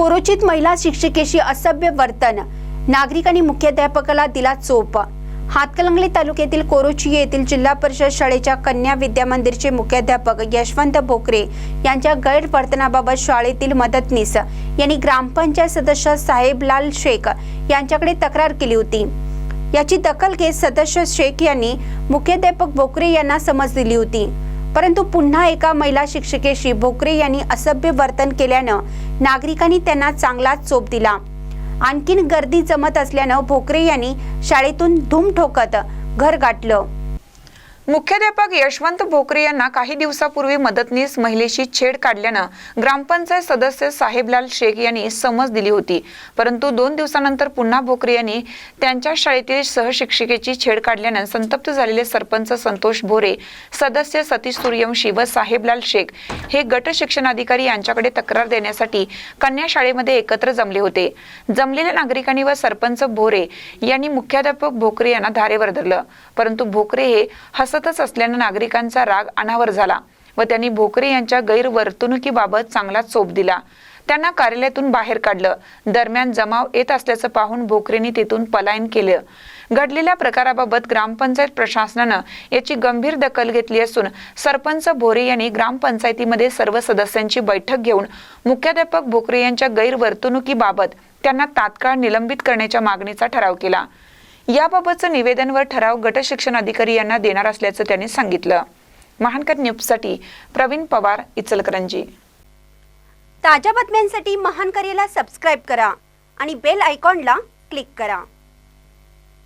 कोरोचित महिला शिक्षिकेशी असभ्य वर्तन. नागरिकांनी मुख्याध्यापकाला दिला चोप. हातकलंगले तालुक्यातील कोरोची येथील जिल्हा परिषद शाळेच्या कन्या विद्या मंदिरचे मुख्याध्यापक यशवंत भोकरे यांच्या गैरवर्तनाबाबत शाळेतील मदतनीस यांनी ग्रामपंचायत सदस्य साहेबलाल शेख यांच्याकडे तक्रार केली होती. याची दखल घेत सदस्य शेख यांनी मुख्याध्यापक भोकरे यांना समज दिली होती. परंतु पुन्हा एका महिला शिक्षिकेशी भोकरे यांनी असभ्य वर्तन केल्यानं नागरिकांनी त्यांना चांगलाच चोप दिला. आणखीन गर्दी जमत असल्यानं भोकरे यांनी शाळेतून धूम ठोकत घर गाठलं. मुख्याध्यापक यशवंत भोकरे यांना काही दिवसापूर्वी मदतनीस महिलेशी छेड काढल्यानं ग्रामपंचायत सदस्य साहेबलाल शेख यांनी समज दिली होती. परंतु दोन दिवसानंतर पुन्हा भोकरे यांनी त्यांच्या शाळेतील सहशिक्षिकेची छेड काढल्यानं संतप्त झालेले सरपंच संतोष भोरे सदस्य सतीश सूर्यवंशी व साहेबलाल शेख हे गट शिक्षणाधिकारी यांच्याकडे तक्रार देण्यासाठी कन्या शाळेमध्ये एकत्र जमले होते. जमलेल्या नागरिकांनी व सरपंच भोरे यांनी मुख्याध्यापक भोकरे यांना धारेवर धरलं. परंतु भोकरे हे हसतच असल्यानं नागरिकांचा राग अनावर झाला व त्यांनी भोकरे यांच्या गैरवर्तणुकीबाबत चांगला चोप दिला. त्यांना कार्यालयातून बाहेर काढलं. दरम्यान जमाव येत असल्याचं पाहून भोकरेंनी तिथून पलायन केलं. घडलेल्या प्रकाराबाबत ग्रामपंचायत प्रशासनानं याची गंभीर दखल घेतली असून सरपंच भोरे यांनी ग्रामपंचायतीमध्ये सर्व सदस्यांची बैठक घेऊन मुख्याध्यापक भोकरे यांच्या गैरवर्तणुकीबाबत त्यांना तात्काळ निलंबित करण्याच्या मागणीचा ठराव केला. याबाबतचं निवेदन व ठराव गट शिक्षण अधिकारी यांना देणार असल्याचं त्यांनी सांगितलं. महानकर न्यूजसाठी प्रवीण पवार इचलकरंजी. ताज्या बातम्यांसाठी महान करेला सबस्क्राईब करा आणि बेल आयकॉनला क्लिक करा.